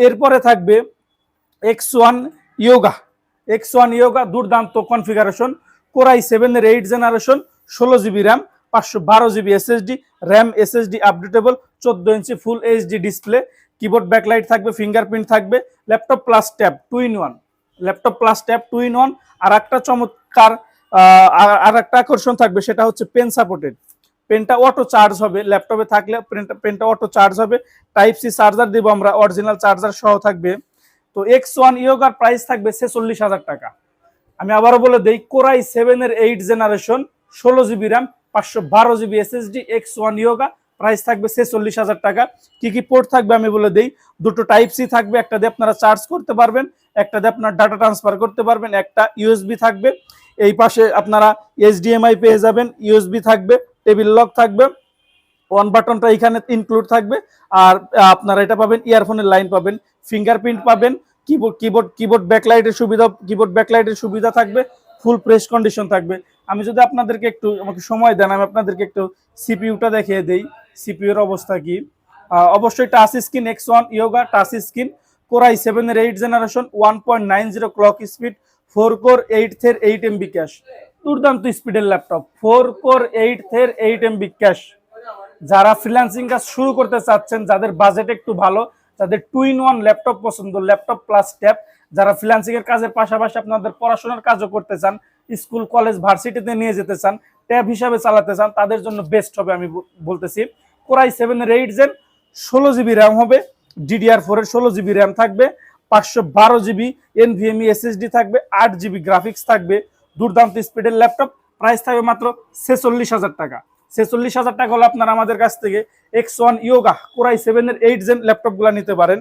এরপরে থাকবে X one Yoga X one Yoga দুর্দান্ত কনফিগারেশন কোরাই সেভেনের এইট জেনারেশন ষোলো জিবি র্যাম পাঁচশো বারো GB SSD RAM SSD updatable চোদ্দ ইঞ্চি full HD display keyboard backlight থাকবে ফিঙ্গারপ্রিন্ট থাকবে laptop plus tab two in one laptop plus tab two in one আর একটা চমৎকার আর- একটা আকর্ষণ থাকবে, সেটা হচ্ছে পেন সাপোর্টেড পেনটা অটো চার্জ হবে ল্যাপটপে থাকলে পেনটা অটো চার্জ হবে। টাইপ সি চার্জার দিব আমরা অরিজিনাল চার্জার সহ থাকবে। তো এক্স ওয়ান ইয়োগার প্রাইস থাকবে ছেচল্লিশ হাজার টাকা। আমি আবারও বলে দিই কোরাই সেভেনের এইট জেনারেশন ষোলো জিবি র্যাম পাঁচশো বারো GB SSD X one Yoga price থাকবে ছেচল্লিশ হাজার টাকা। কি কি পোর্ট থাকবে আমি বলে দিই, দুটো টাইপ সি থাকবে, একটা দিয়ে আপনারা চার্জ করতে পারবেন, একটা দিয়ে আপনার ডাটা ট্রান্সফার করতে পারবেন, একটা ইউএসবি থাকবে। এই পাশে আপনারা এইচডিএমআই পেয়ে যাবেন ইউএসবি থাকবে। টেবিল লক থাকবে ওয়ান বাটনটা এখানে ইনক্লুড থাকবে, আর আপনারা এটা পাবেন ইয়ারফোনের লাইন পাবেন ফিঙ্গারপ্রিন্ট পাবেন কিবোর্ড কিবোর্ড কিবোর্ড ব্যাকলাইটের সুবিধা কিবোর্ড ব্যাকলাইটের সুবিধা থাকবে ফুল প্রেস কন্ডিশন থাকবে। আমি যদি আপনাদেরকে একটু, আমাকে সময় দেন, আমি আপনাদেরকে একটু সিপিইউটা দেখিয়ে দেই সিপিইউর অবস্থা কি? অবশ্যই touch screen X one Yoga touch screen Core i সেভেনের eight generation one point nine zero clock speed four core eight থের এইট এমবি ক্যাশ দুর্দান্ত স্পিডের ল্যাপটপ। ফোর কোর, এইট থের, এইট এমবি ক্যাশ। যারা ফ্রিল্যান্সিং কাজ শুরু করতে চাচ্ছেন, যাদের budget একটু ভালো যাদের টু ইন ওয়ান ল্যাপটপ পছন্দ, ল্যাপটপ প্লাস ট্যাব যারা ফ্রিল্যান্সিং এর কাজের পাশাপাশি আপনাদের পড়াশোনার কাজও করতে চান, স্কুল কলেজ ভার্সিটিতে নিয়ে যেতে চান ট্যাব হিসাবে চালাতে চান, তাদের জন্য বেস্ট হবে আমি বলতেছি। কোরাই সেভেনের এইট জেন ষোলো জিবি র্যাম হবে ডিডিআর ফোরের ষোলো জিবি র্যাম থাকবে, পাঁচশো বারো জিবি এনভিএমই এসএসডি থাকবে, আট জিবি গ্রাফিক্স থাকবে দুর্দান্ত স্পিডের ল্যাপটপ। প্রাইস থাকবে মাত্র ছেচল্লিশ হাজার টাকা। ছেচল্লিশ হাজার টাকা হলো আপনারা আমাদের কাছ থেকে X one Yoga Core i সেভেনের এইট জেন ল্যাপটপগুলো নিতে পারেন।